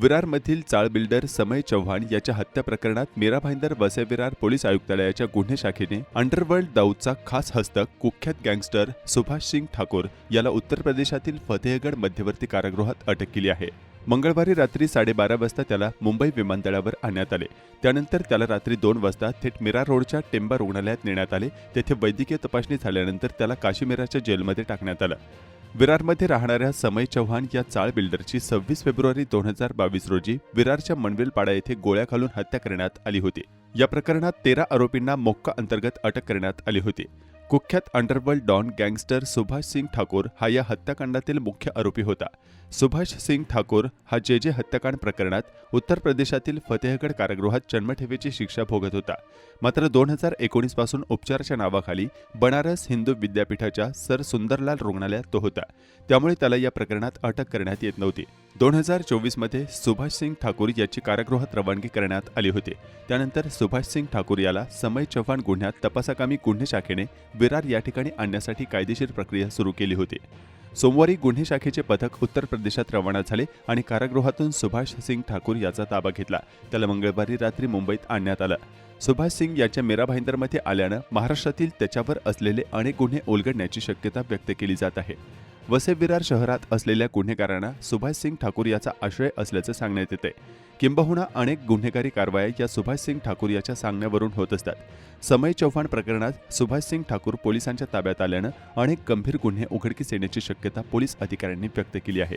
विरारमधील चाळ बिल्डर समय चव्हाण याच्या हत्या प्रकरणात मीरा भाईंदर वसे विरार पोलीस आयुक्तालयाच्या गुन्हे शाखेने अंडरवर्ल्ड दाऊदचा खास हस्तक कुख्यात गँगस्टर सुभाष सिंग ठाकूर याला उत्तर प्रदेशातील फतेहगड मध्यवर्ती कारागृहात अटक केली आहे. मंगळवारी रात्री साडेबारा वाजता त्याला मुंबई विमानतळावर आणण्यात आले. त्यानंतर त्याला रात्री दोन वाजता थेट मीरा रोडच्या टेंबा रुग्णालयात नेण्यात आले. तेथे वैद्यकीय तपासणी झाल्यानंतर त्याला काश्मीराच्या जेलमध्ये टाकण्यात आलं. विरारमध्ये राहणाऱ्या समय चव्हाण या चाळ बिल्डरची सव्वीस फेब्रुवारी दोन हजार बावीस रोजी विरारच्या मणवेलपाडा येथे गोळ्या घालून हत्या करण्यात आली होती. या प्रकरणात तेरा आरोपींना मोक्का अंतर्गत अटक करण्यात आली होती. कुख्यात underworld don gangster Subhash Singh Thakur हा या हत्याकांडातील मुख्य आरोपी होता. सुभाष सिंग ठाकूर हा जे जे हत्याकांड प्रकरणात उत्तर प्रदेशातील फतेहगड कारागृहात जन्मठेवेची शिक्षा भोगत होता. मात्र दोन हजार एकोणीसपासून उपचाराच्या नावाखाली बनारस हिंदू विद्यापीठाच्या सर सुंदरलाल रुग्णालयात तो होता. त्यामुळे त्याला या प्रकरणात अटक करण्यात येत नव्हती. दोन हजार चोवीसमध्ये सुभाष सिंग ठाकूर याची कारागृहात रवानगी करण्यात आली होती. त्यानंतर सुभाष सिंग ठाकूर याला समय चव्हाण गुन्ह्यात तपासाकामी गुन्हे शाखेने विरार या ठिकाणी आणण्यासाठी कायदेशीर प्रक्रिया सुरू केली होती. सोमवारी गुन्हे शाखेचे पथक उत्तर प्रदेशात रवाना झाले आणि कारागृहातून सुभाष सिंग ठाकूर याचा ताबा घेतला. त्याला मंगळवारी रात्री मुंबईत आणण्यात आलं. सुभाष सिंग याच्या मीरा भाईंदरमध्ये आल्यानं महाराष्ट्रातील त्याच्यावर असलेले अनेक गुन्हे उलगडण्याची शक्यता व्यक्त केली जात आहे. वसे विरार शहरात असलेल्या गुन्हेगारांना सुभाष सिंग ठाकूर याचा आश्रय असल्याचं सांगण्यात येते. किंबहुना अनेक गुन्हेगारी कारवाया या सुभाष सिंग ठाकूर याच्या सांगण्यावरून होत असतात. समय चव्हाण प्रकरणात सुभाष सिंग ठाकूर पोलिसांच्या ताब्यात आल्यानं अनेक गंभीर गुन्हे उघडकीस येण्याची शक्यता पोलीस अधिकाऱ्यांनी व्यक्त केली आहे.